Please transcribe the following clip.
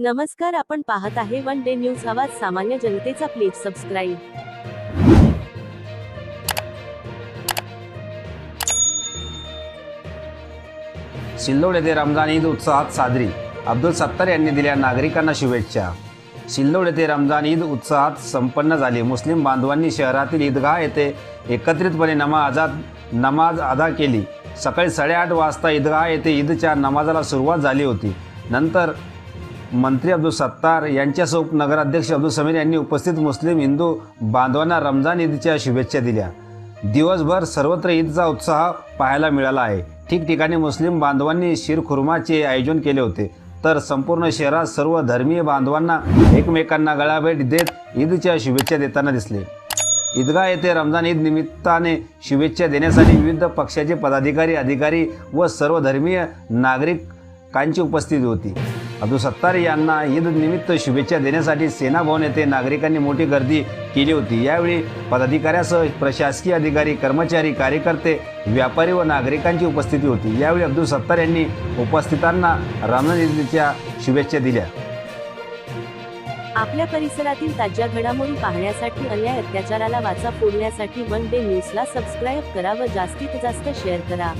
नमस्कार आपण पाहत आहे वन डे न्यूज आवाज सामान्य जनतेचा प्लीज सबस्क्राईब सिल्लोड येथे रमजान ईद उत्साहात साजरी. अब्दुल सत्तार यांनी दिल्या नागरिकांना शुभेच्छा. सिल्लोड येथे रमजान ईद उत्साहात संपन्न झाली. मुस्लिम बांधवांनी शहरातील ईदगाह येथे एकत्रितपणे नमाजात नमाज अदा केली. सकाळी साडेआठ वाजता ईदगाह येथे ईदच्या नमाजाला सुरुवात झाली होती. नंतर मंत्री अब्दुल सत्तार यांच्यासह नगराध्यक्ष अब्दुल समीर यांनी उपस्थित मुस्लिम हिंदू बांधवांना रमजान ईदच्या शुभेच्छा दिल्या. दिवसभर सर्वत्र ईदचा उत्साह पाहायला मिळाला आहे. ठिकठिकाणी मुस्लिम बांधवांनी शिरखुर्माचे आयोजन केले होते. तर संपूर्ण शहरात सर्व धर्मीय बांधवांना एकमेकांना गळाभेट देत ईदच्या शुभेच्छा देताना दिसले. ईदगाह येथे रमजान ईद निमित्ताने शुभेच्छा देण्यासाठी विविध पक्षाचे पदाधिकारी अधिकारी व सर्व धर्मीय नागरिकांची उपस्थिती होती. अब्दुल सत्तार यांना ईद निमित्त शुभेच्छा देण्यासाठी सेना भवन येथे नागरिकांनी मोठी गर्दी केली होती. यावेळी पदाधिकाऱ्यासह प्रशासकीय अधिकारी कर्मचारी कार्यकर्ते व्यापारी व नागरिकांची उपस्थिती होती. यावेळी अब्दुल सत्तार यांनी उपस्थितांना रमजान ईदच्या शुभेच्छा दिल्या. आपल्या परिसरातील ताज्या घडामोडी पाहण्यासाठी अन्याय अत्याचाराला वाचा फोडण्यासाठी वन डे न्यूजला सबस्क्राईब करा व जास्तीत जास्त शेअर करा.